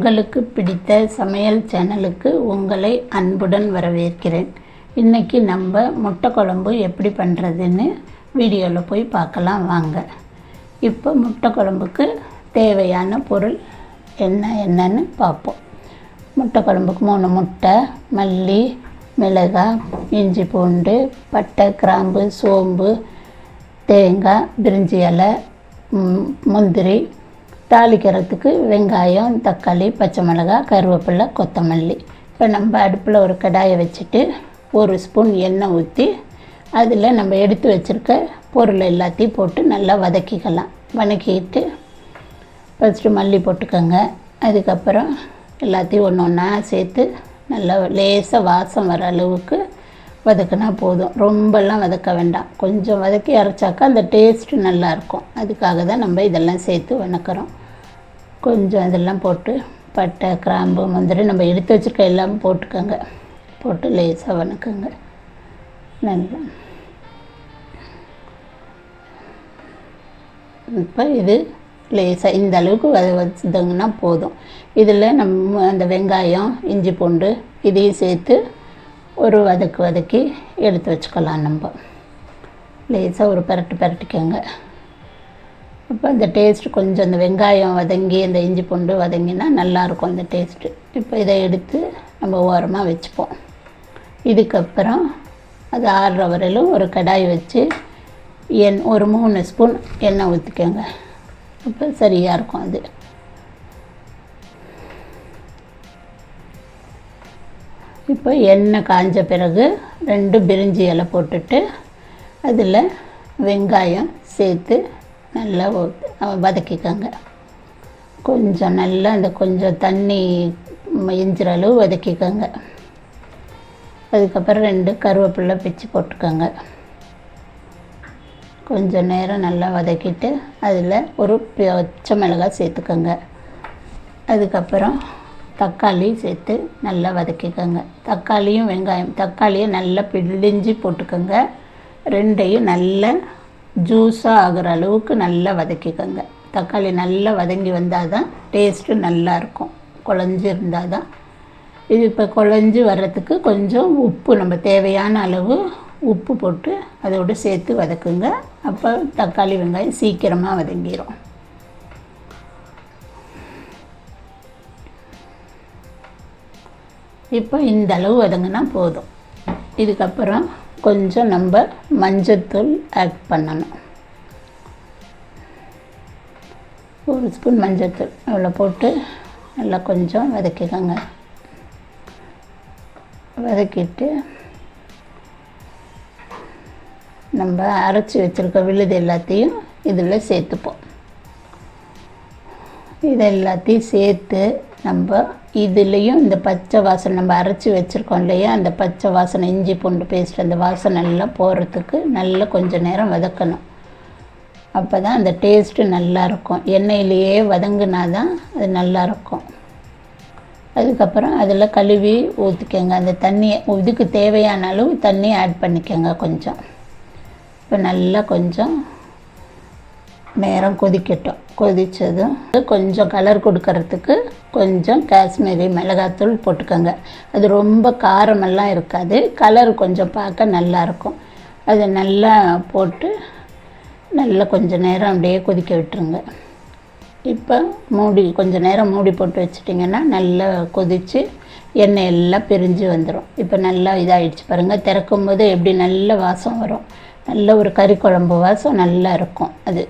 உங்களுக்கு பிடித்த சமையல் சேனலுக்கு உங்களை அன்புடன் வரவேற்கிறேன். இன்றைக்கி நம்ம முட்டை குழம்பு எப்படி பண்ணுறதுன்னு வீடியோவில் போய் பார்க்கலாம் வாங்க. இப்போ முட்டை குழம்புக்கு தேவையான பொருள் என்ன என்னன்னு பார்ப்போம். முட்டை குழம்புக்கு மூணு முட்டை மல்லி மிளகாய் இஞ்சி பூண்டு பட்டை கிராம்பு சோம்பு தேங்காய் பிரிஞ்சி இலை முந்திரி தாளிக்கிறதுக்கு வெங்காயம் தக்காளி பச்சை மிளகாய் கருவேப்பிலை கொத்தமல்லி. இப்போ நம்ம அடுப்பில் ஒரு கடாயை வச்சுட்டு ஒரு ஸ்பூன் எண்ணெய் ஊற்றி அதில் நம்ம எடுத்து வச்சுருக்க பொருள் எல்லாத்தையும் போட்டு நல்லா வதக்கிக்கலாம். வதக்கிட்டு ஃபஸ்ட்டு மல்லி போட்டுக்கோங்க. அதுக்கப்புறம் எல்லாத்தையும் ஒன்று ஒன்றா சேர்த்து நல்லா லேசாக வாசம் வர அளவுக்கு வதக்கினா போதும். ரொம்பலாம் வதக்க வேண்டாம். கொஞ்சம் வதக்கி அரைச்சாக்கா அந்த டேஸ்ட்டு நல்லாயிருக்கும் அதுக்காக தான் நம்ம இதெல்லாம் சேர்த்து வணக்கிறோம். கொஞ்சம் இதெல்லாம் போட்டு பட்டை கிராம்பு முந்திரி நம்ம எடுத்து வச்சுருக்க எல்லாம் போட்டுக்கோங்க. போட்டு லேசாக வணக்குங்க. நல்லா இப்போ இது லேசாக இந்த அளவுக்கு வத வச்சுதுங்கன்னா போதும். இதில் நம்ம அந்த வெங்காயம் இஞ்சி பூண்டு இதையும் சேர்த்து ஒரு வதக்கு வதக்கி எடுத்து வச்சுக்கலாம் நம்ம. லேசாக ஒரு பரட்டு பரட்டிக்கோங்க. அப்போ அந்த டேஸ்ட்டு கொஞ்சம் அந்த வெங்காயம் வதங்கி அந்த இஞ்சி பூண்டு வதங்கினா நல்லாயிருக்கும் அந்த டேஸ்ட்டு இப்போ இதை எடுத்து நம்ம ஓரமாக வச்சுப்போம். இதுக்கப்புறம் அது ஆறுற வரையிலும் ஒரு கடாய் வச்சு எண் ஒரு மூணு ஸ்பூன் எண்ணெய் ஊற்றிக்கோங்க அப்போ சரியாக இருக்கும் அது. இப்போ எண்ணெய் காஞ்ச பிறகு ரெண்டு பிரிஞ்சி இலை போட்டுட்டு அதில் வெங்காயம் சேர்த்து நல்லா வதக்கிக்கோங்க. கொஞ்சம் நல்லா அந்த கொஞ்சம் தண்ணி இஞ்சிற அளவு வதக்கிக்கோங்க. அதுக்கப்புறம் ரெண்டு கருவேப்பிலை பிச்சு போட்டுக்கோங்க. கொஞ்சம் நேரம் நல்லா வதக்கிட்டு அதில் ஒரு பச்சை மிளகாய் சேர்த்துக்கோங்க. அதுக்கப்புறம் தக்காளி சேர்த்து நல்லா வதக்கிக்கோங்க. தக்காளியும் வெங்காயம் தக்காளியை நல்லா பிழிஞ்சு போட்டுக்கோங்க. ரெண்டையும் நல்லா ஜூஸாக ஆகிற அளவுக்கு நல்லா வதக்கிக்கோங்க. தக்காளி நல்லா வதங்கி வந்தால் தான் டேஸ்ட்டு நல்லாயிருக்கும் குழஞ்சி இருந்தால் தான் இது இப்போ குழஞ்சி வர்றதுக்கு கொஞ்சம் உப்பு நம்ம தேவையான அளவு உப்பு போட்டு அதோடு சேர்த்து வதக்குங்க. அப்போ தக்காளி வெங்காயம் சீக்கிரமாக வதங்கிடும் இப்போ இந்த அளவு வதங்கினா போதும். இதுக்கப்புறம் கொஞ்சம் நம்ம மஞ்சத்தூள் ஆட் பண்ணணும். ஒரு ஸ்பூன் மஞ்சத்தூள் அவ்வளோ போட்டு நல்லா கொஞ்சம் வதக்கிக்கோங்க. வதக்கிட்டு நம்ம அரைச்சி வச்சுருக்க விழுது எல்லாத்தையும் இதில் சேர்த்துப்போம். இது எல்லாத்தையும் சேர்த்து நம்ம இதுலேயும் இந்த பச்சை வாசனை நம்ம அரைச்சி வச்சுருக்கோம் இல்லையா? அந்த பச்சை வாசனை இஞ்சி பூண்டு பேஸ்ட் அந்த வாசனை எல்லாம் போகிறதுக்கு நல்லா கொஞ்சம் நேரம் வதக்கணும். அப்போ தான் அந்த டேஸ்ட்டு நல்லாயிருக்கும் எண்ணெயிலேயே வதங்கினா தான் அது நல்லாயிருக்கும் அதுக்கப்புறம் அதில் கழுவி ஊற்றிக்கோங்க அந்த தண்ணியை இதுக்கு தேவையான அளவு தண்ணி ஆட் பண்ணிக்கோங்க கொஞ்சம். இப்போ நல்லா கொஞ்சம் நேரம் கொதிக்கட்டும். கொதித்ததும் கொஞ்சம் கலர் கொடுக்கறதுக்கு கொஞ்சம் காஷ்மீரி மிளகாத்தூள் போட்டுக்கோங்க. அது ரொம்ப காரமெல்லாம் இருக்காது. கலர் கொஞ்சம் பார்க்க நல்லாயிருக்கும் அது நல்லா போட்டு நல்லா கொஞ்சம் நேரம் அப்படியே கொதிக்க விட்டுருங்க. இப்போ மூடி கொஞ்சம் நேரம் மூடி போட்டு வச்சிட்டிங்கன்னா நல்லா கொதித்து எண்ணெய் எல்லாம் பிரிஞ்சு வந்துடும் இப்போ நல்லா இதாகிடுச்சு பாருங்கள் திறக்கும் போது எப்படி நல்ல வாசம் வரும். நல்ல ஒரு கறி குழம்பு வாசம் நல்லா இருக்கும். அது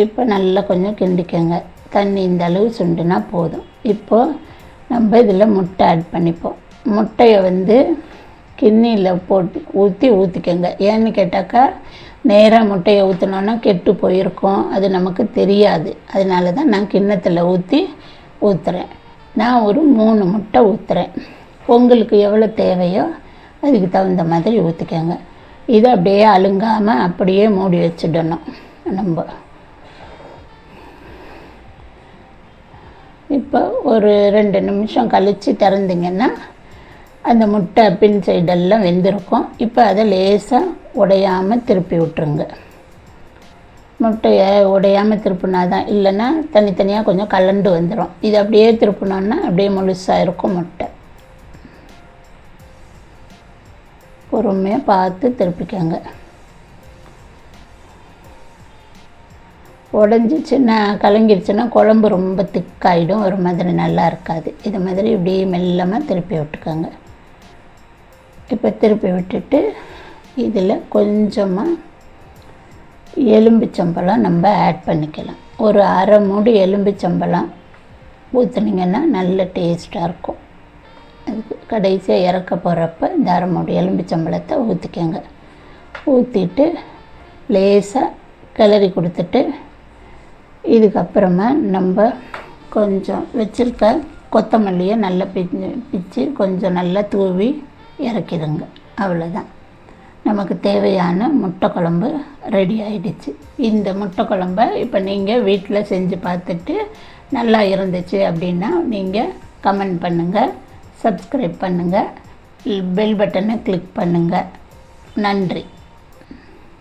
இப்போ நல்லா கொஞ்சம் கிண்டிக்கங்க. தண்ணி இந்த அளவு சுண்டுனா போதும். இப்போது நம்ம இதில் முட்டை ஆட் பண்ணிப்போம். முட்டையை வந்து கிண்ணியில் போட்டு ஊற்றி ஊற்றிக்கோங்க ஏன்னு கேட்டாக்கா நேராக முட்டையை ஊற்றினோன்னா கெட்டு போயிருக்கும். அது நமக்கு தெரியாது. அதனால தான் நான் கிண்ணத்தில் ஊற்றி ஊற்றுறேன் நான் ஒரு மூணு முட்டை ஊற்றுறேன் உங்களுக்கு எவ்வளோ தேவையோ அதுக்கு தகுந்த மாதிரி ஊற்றிக்கோங்க இதை அப்படியே அழுங்காமல் அப்படியே மூடி வச்சிடணும். நம்ம இப்போ ஒரு ரெண்டு நிமிஷம் கழித்து திறந்தீங்கன்னா அந்த முட்டை பின் சைடெல்லாம் வெந்திருக்கும். இப்போ அதை லேசாக உடையாமல் திருப்பி விட்டுருங்க. முட்டையை உடையாமல் திருப்பினா தான் இல்லைன்னா தனித்தனியாக கொஞ்சம் கலண்டு வந்துடும் இது அப்படியே திருப்பினோன்னா அப்படியே முழுசாக இருக்கும் முட்டை. பொறுமையாக பார்த்து திருப்பிக்கோங்க. உடஞ்சிச்சுன்னா கலங்கிருச்சுன்னா குழம்பு ரொம்ப திக்காயிடும். ஒரு மாதிரி நல்லா இருக்காது. இது மாதிரி இப்படியே மெல்லமாக திருப்பி விட்டுக்கோங்க. இப்போ திருப்பி விட்டுட்டு இதில் கொஞ்சமாக எலும்பிச்சம்பழம் நம்ம ஆட் பண்ணிக்கலாம். ஒரு அரை மூடி எலும்பிச்சம்பழம் ஊற்றுனீங்கன்னா நல்ல டேஸ்ட்டாக இருக்கும். அதுக்கு கடைசியாக இறக்க போகிறப்ப இந்த அரை மூடி எலும்பிச்சம்பழத்தை ஊற்றிக்கோங்க ஊற்றிட்டு லேசாக கிளறி கொடுத்துட்டு இதுக்கப்புறமா நம்ம கொஞ்சம் வச்சுருக்க கொத்தமல்லியை நல்லா பிச்சு பிச்சு கொஞ்சம் நல்லா தூவி இறக்கிடுங்க. அவ்வளோதான் நமக்கு தேவையான முட்டை குழம்பு ரெடி ஆகிடுச்சு இந்த முட்டை குழம்ப இப்போ நீங்கள் வீட்டில் செஞ்சு பார்த்துட்டு நல்லா இருந்துச்சு அப்படின்னா நீங்கள் கமெண்ட் பண்ணுங்கள் சப்ஸ்கிரைப் பண்ணுங்கள் பெல் பட்டனை கிளிக் பண்ணுங்கள் நன்றி.